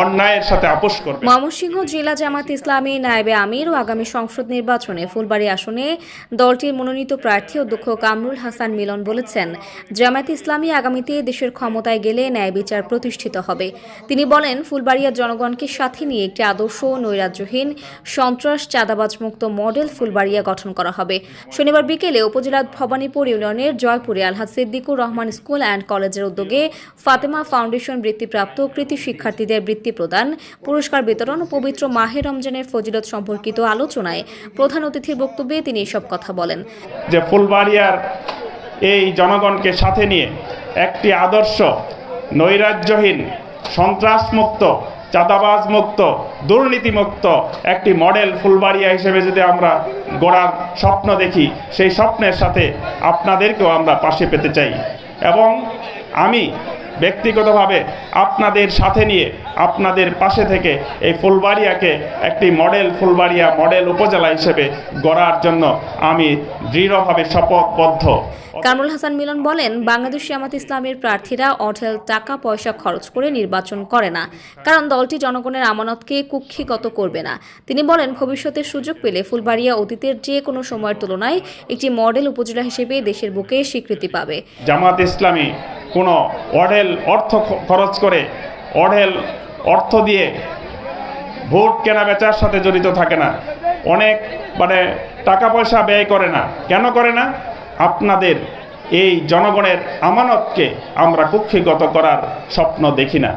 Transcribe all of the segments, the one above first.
অন্যায়ের সাথে আপোষ করবে। ময়মনসিংহ জেলা জামাত ইসলামী নায়েবে আমির ও আগামী সংসদ নির্বাচনে ফুলবাড়ী আসনে দলটির মনোনীত প্রার্থী অধ্যক্ষ কামরুল হাসান মিলন বলেছেন ইসলামী আগামীতে দেশের ক্ষমতায় গেলে ন্যায় বিচার প্রতিষ্ঠিত হবে। তিনি বলেন, ফুলবাড়িয়ার জনগণকে সাথে নিয়ে একটি আদর্শ, নৈরাজ্যহীন, সন্ত্রাস চাঁদাবাজ মুক্ত মডেল ফুলবাড়িয়া গঠন করা হবে। শনিবার বিকেলে উপজেলার ভবানীপুর ইউনিয়নের জয়পুরে আলহাজ সিদ্দিকুর রহমান স্কুল অ্যান্ড কলেজের উদ্যোগে ফাতেমা ফাউন্ডেশন বৃত্তিপ্রাপ্ত কৃতি শিক্ষার্থীদের বৃত্তি প্রদান, পুরস্কার বিতরণ পবিত্র মাহে রমজানের ফজিলত সম্পর্কিত আলোচনায় প্রধান অতিথির বক্তব্যে তিনি এসব কথা বলেন। যে ফুলবাড়িয়ার এই জনগণকে সাথে নিয়ে একটি আদর্শ, নৈরাজ্যহীন, সন্ত্রাসমুক্ত চাঁদাবাজ মুক্ত দুর্নীতিমুক্ত একটি মডেল ফুলবাড়িয়া হিসেবে যদি আমরা গড়ার স্বপ্ন দেখি, সেই স্বপ্নের সাথে আপনাদেরকেও আমরা পাশে পেতে চাই। এবং আমি ব্যক্তিগতভাবে আপনাদের সাথে নিয়ে আপনাদের পাশে থেকে এই ফুলবাড়িয়াকে একটি মডেল ফুলবাড়িয়া মডেল উপজেলা হিসেবে গড়ার জন্য আমি দৃঢ়ভাবে শপথবদ্ধ। কামরুল হাসান মিলন বলেন বাংলাদেশ জামাত ইসলামের প্রার্থীরা অঢেল টাকা পয়সা খরচ করে নির্বাচন করে না কারণ দলটি জনগণের আমানতকে কুক্ষিগত করবে না। তিনি বলেন ভবিষ্যতে সুযোগ পেলে ফুলবাড়িয়া অতীতের যে কোনো সময়ের তুলনায় একটি মডেল উপজেলা হিসেবে দেশের বুকে স্বীকৃতি পাবে। জামাত ইসলামী কোনো অঢেল অর্থ খরচ করে, অঢেল অর্থ দিয়ে ভোট কেনা বেচার সাথে জড়িত থাকে না। অনেক মানে টাকা পয়সা ব্যয় করে না। কেন করে না? আপনাদের এই জনগণের আমানতকে আমরা কুক্ষিগত করার স্বপ্ন দেখি না।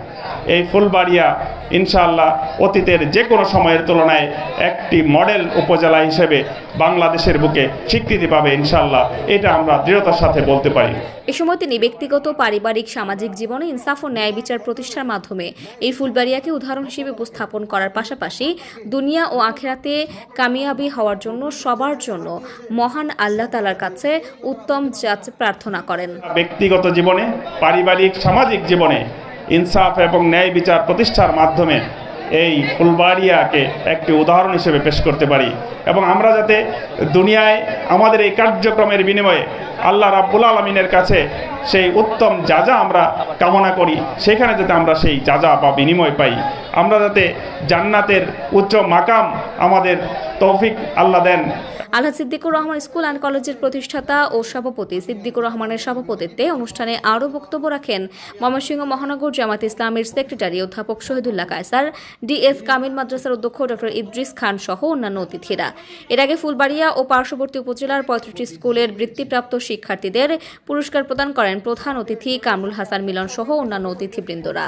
এই ফুলবাড়িয়া ইনশাআল্লাহ অতীতের যে কোনো সময়ের তুলনায় একটি মডেল উপজেলা হিসেবে বাংলাদেশের বুকে স্বীকৃতি পাবে ইনশাআল্লাহ। এটা আমরা দৃঢ়তার সাথে বলতে পারি। এ সময় তিনি ব্যক্তিগত, পারিবারিক, সামাজিক জীবনে ইনসাফ ও ন্যায় বিচার প্রতিষ্ঠার মাধ্যমে এই ফুলবাড়িয়াকে উদাহরণ হিসেবে উপস্থাপন করার পাশাপাশি দুনিয়া ও আখেরাতে কামিয়াবি হওয়ার জন্য সবার জন্য মহান আল্লাহ তালার কাছে উত্তম জাত প্রার্থনা করেন। ব্যক্তিগত জীবনে, পারিবারিক, সামাজিক জীবনে ইনসাফ এবং ন্যায় বিচার প্রতিষ্ঠার মাধ্যমে এই ফুলবাড়িয়াকে একটি উদাহরণ হিসেবে পেশ করতে পারি এবং আমরা যাতে দুনিয়ায় আমাদের এই কার্যক্রমের বিনিময়ে আল্লাহ রাব্বুল আলমিনের কাছে সেই উত্তম যা যা আমরা কামনা করি, সেখানে যাতে আমরা সেই যা যা বা বিনিময় পাই। আমরা যাতে জান্নাতের উচ্চ মাকাম আমাদের তৌফিক আল্লাহ দেন। আলহাজ সিদ্দিকুর রহমান স্কুল অ্যান্ড কলেজের প্রতিষ্ঠাতা ও সভাপতি সিদ্দিকুর রহমানের সভাপতিত্বে অনুষ্ঠানে আরও বক্তব্য রাখেন ময়মনসিংহ মহানগর জামাত ইসলামের সেক্রেটারি অধ্যাপক শহীদুল্লাহ কায়সার, ডিএস কামিল মাদ্রাসার অধ্যক্ষ ডক্টর ইদ্রিস খান সহ অন্যান্য অতিথিরা। এর আগে ফুলবাড়িয়া ও পার্শ্ববর্তী উপজেলার পঁয়ত্রিশটি স্কুলের বৃত্তিপ্রাপ্ত শিক্ষার্থীদের পুরস্কার প্রদান করেন প্রধান অতিথি কামরুল হাসান মিলন সহ অন্যান্য অতিথিবৃন্দরা।